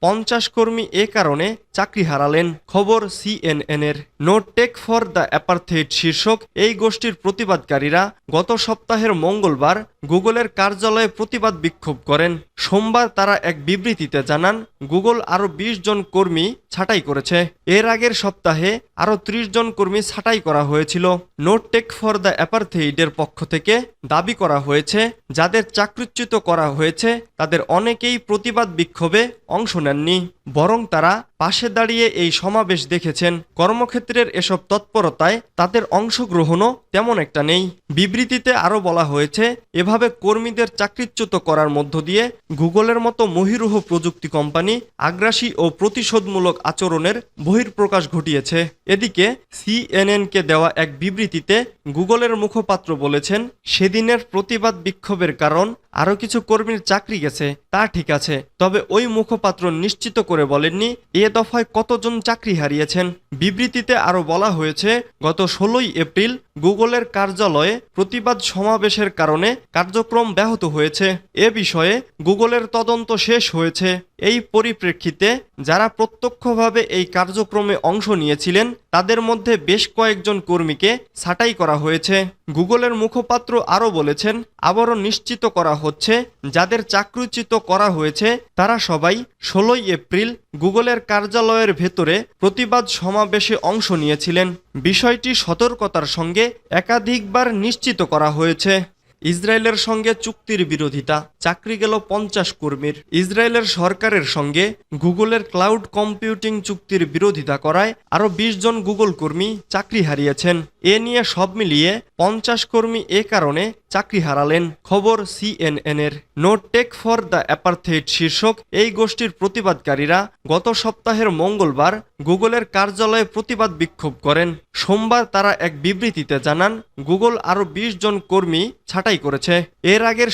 পঞ্চাশ কর্মী এ কারণে চাকরি হারালেন। খবর সিএনএনের no tech for the apartheid শীর্ষক। এই গোষ্ঠীর প্রতিবাদকারীরা গত সপ্তাহের মঙ্গলবার গুগলের কার্যালয়ে প্রতিবাদ বিক্ষোভ করেন। সোমবার তারা এক বিবৃতিতে জানান, গুগল আরও বিশ জন কর্মী ছাঁটাই করেছে। এর আগের সপ্তাহে আরও ত্রিশ জন কর্মী ছাঁটাই করা হয়েছিল। নো টেক ফর দ্য অ্যাপার্থেইডের পক্ষ থেকে দাবি করা হয়েছে, যাদের চাকরিচ্যুত করা হয়েছে, তাদের অনেকেই প্রতিবাদ বিক্ষোভে অংশ নেননি। বরং তারা পাশে দাঁড়িয়ে এই সমাবেশ দেখেছেন। কর্মক্ষেত্রের এসব তৎপরতায় তাদের অংশগ্রহণও তেমন একটা নেই। বিবৃতিতে আরও বলা হয়েছে, এভাবে কর্মীদের চাকরিচ্যুত করার মধ্য দিয়ে গুগলের মতো মহিরুহ প্রযুক্তি কোম্পানি আগ্রাসী ও প্রতিশোধমূলক আচরণের বহির্প্রকাশ ঘটিয়েছে। এদিকে সিএনএনকে দেওয়া এক বিবৃতিতে গুগলের মুখপাত্র বলেছেন, সেদিনের প্রতিবাদ বিক্ষোভের কারণ আরও কিছু কর্মীর চাকরি গেছে, তা ঠিক আছে, তবে ওই মুখপাত্র নিশ্চিত করে বলেননি এ দফায় কতজন চাকরি হারিয়েছেন? বিবৃতিতে আরও বলা হয়েছে গত ষোলোই এপ্রিল গুগলের কার্যালয়ে প্রতিবাদ সমাবেশের কারণে কার্যক্রম ব্যাহত হয়েছে। এ বিষয়ে গুগলের তদন্ত শেষ হয়েছে। এই পরিপ্রেক্ষিতে যারা প্রত্যক্ষভাবে এই কার্যক্রমে অংশ নিয়েছিলেন, তাদের মধ্যে বেশ কয়েকজন কর্মীকে ছাঁটাই করা হয়েছে। গুগলের মুখপাত্র আরও বলেছেন, আবারও নিশ্চিত করা হচ্ছে, যাদের চাকরিচ্যুত করা হয়েছে, তারা সবাই ষোলোই এপ্রিল গুগলের কার্যালয়ের ভেতরে প্রতিবাদ সমাবেশে অংশ নিয়েছিলেন। বিষয়টি সতর্কতার সঙ্গে একাধিকবার নিশ্চিত করা হয়েছে। ইসরায়েলের সঙ্গে চুক্তির বিরোধিতা, চাকরি গেল পঞ্চাশ কর্মীর। ইসরায়েলের সরকারের সঙ্গে গুগলের ক্লাউড কম্পিউটিং চুক্তির বিরোধিতা করায় আরও বিশ জন গুগল কর্মী চাকরি হারিয়েছেন। এ নিয়ে সব মিলিয়ে পঞ্চাশ কর্মী এ কারণে চাকরি হারালেন, খবর সিএনএনের। No tech for the apartheid শীর্ষক, এই গোষ্ঠীর প্রতিবাদকারীরা গত সপ্তাহের মঙ্গলবার গুগলের কার্যালয়ে প্রতিবাদ বিক্ষোভ করেন। সোমবার তারা এক বিবৃতিতে জানান, গুগল আরও বিশ জন কর্মী ছাঁটাই করেছে। এর আগের